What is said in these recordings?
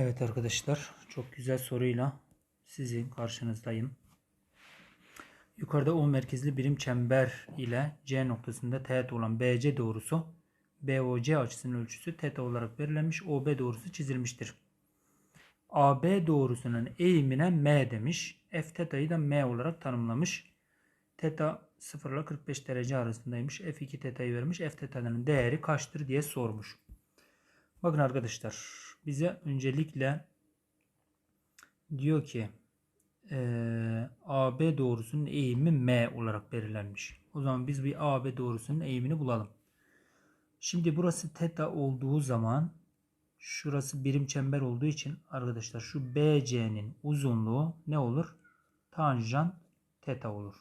Evet arkadaşlar çok güzel soruyla sizin karşınızdayım. Yukarıda O merkezli birim çember ile C noktasında teğet olan BC doğrusu BOC açısının ölçüsü θ olarak verilmiş. OB doğrusu çizilmiştir. AB doğrusunun eğimine M demiş. F teta'yı da M olarak tanımlamış. Teta 0 ile 45 derece arasındaymış. F2 teta'yı vermiş. F teta'nın değeri kaçtır diye sormuş. Bakın arkadaşlar bize öncelikle diyor ki eee, AB doğrusunun eğimi M olarak belirlenmiş. O zaman biz bir AB doğrusunun eğimini bulalım. Şimdi burası teta olduğu zaman şurası birim çember olduğu için arkadaşlar şu BC'nin uzunluğu ne olur? Tanjant teta olur.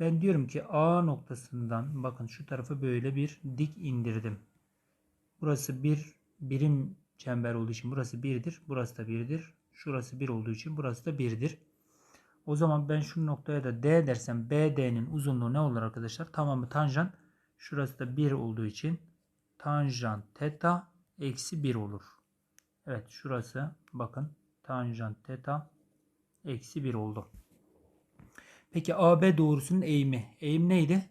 Ben diyorum ki A noktasından bakın şu tarafa böyle bir dik indirdim. Burası bir birim çember olduğu için burası birdir. Burası da birdir. Şurası bir olduğu için burası da birdir. O zaman ben şu noktaya da D dersem BD'nin uzunluğu ne olur arkadaşlar? Tamamı tanjant. Şurası da 1 olduğu için tanjant teta eksi 1 olur. Evet şurası bakın tanjant teta eksi 1 oldu. Peki AB doğrusunun eğimi. Eğim neydi?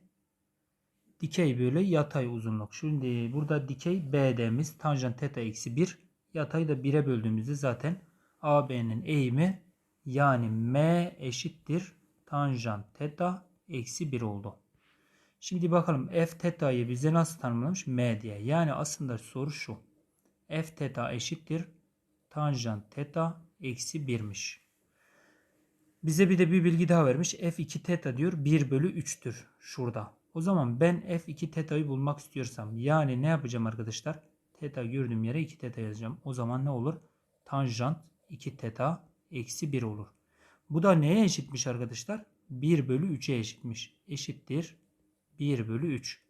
Dikey bölü yatay uzunluk. Şimdi burada dikey BD'miz tanjant teta eksi 1. Yatayı da 1'e böldüğümüzde zaten AB'nin eğimi yani M eşittir tanjant teta eksi 1 oldu. Şimdi bakalım f teta'yı bize nasıl tanımlamış? M diye. Yani aslında soru şu. f teta eşittir tanjant teta eksi 1'miş. Bize bir de bir bilgi daha vermiş. F2 teta diyor 1 bölü 3'tür şurada. O zaman ben F2 teta'yı bulmak istiyorsam yani ne yapacağım arkadaşlar? Teta gördüğüm yere 2 teta yazacağım. O zaman ne olur? Tanjant 2 teta eksi 1 olur. Bu da neye eşitmiş arkadaşlar? 1 bölü 3'e eşitmiş. Eşittir 1 bölü 3.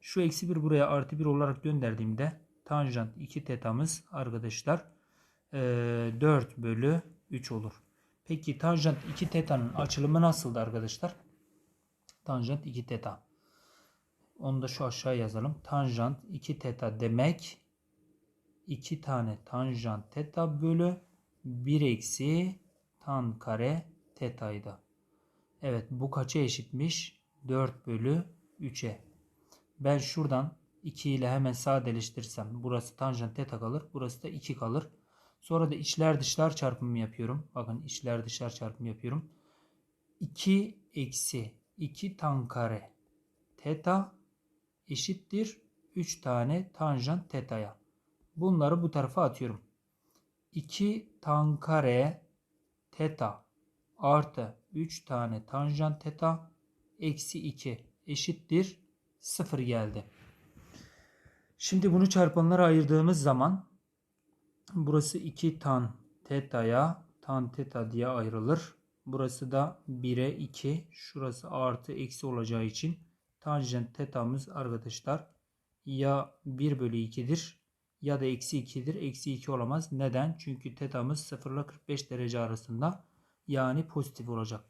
Şu eksi 1 buraya artı 1 olarak gönderdiğimde tanjant 2 tetamız arkadaşlar 4 bölü 3 olur. Peki tanjant 2 tetanın açılımı nasıldı arkadaşlar? Tanjant 2 teta. Onu da şu aşağı yazalım. Tanjant 2 teta demek 2 tane tanjant teta bölü 1 eksi tan kare tetaydı. Evet bu kaça eşitmiş? 4 bölü 3'e. Ben şuradan 2 ile hemen sadeleştirsem burası tanjant teta kalır. Burası da 2 kalır. Sonra da içler dışlar çarpımı yapıyorum. Bakın içler dışlar çarpımı yapıyorum. 2 eksi 2 tan kare teta eşittir 3 tane tanjant teta'ya. Bunları bu tarafa atıyorum. 2 tan kare teta artı 3 tane tanjant teta eksi 2 eşittir 0 geldi. Şimdi bunu çarpanlara ayırdığımız zaman burası 2 tan teta'ya tan teta diye ayrılır. Burası da 1'e 2. Şurası artı eksi olacağı için tanjant tetamız arkadaşlar ya 1 bölü 2'dir ya da eksi 2'dir. Eksi 2 olamaz. Neden? Çünkü tetamız 0 ile 45 derece arasında yani pozitif olacak.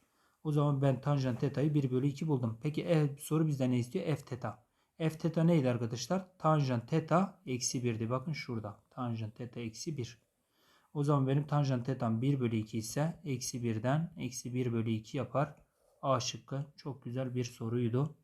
O zaman ben tanjant teta'yı 1 bölü 2 buldum. Peki e, soru bizden ne istiyor? F teta. F teta neydi arkadaşlar? Tanjant teta eksi 1'di. Bakın şurada. Tanjant teta eksi 1. O zaman benim tanjant tetam 1 bölü 2 ise eksi 1'den eksi 1 bölü 2 yapar. A şıkkı çok güzel bir soruydu.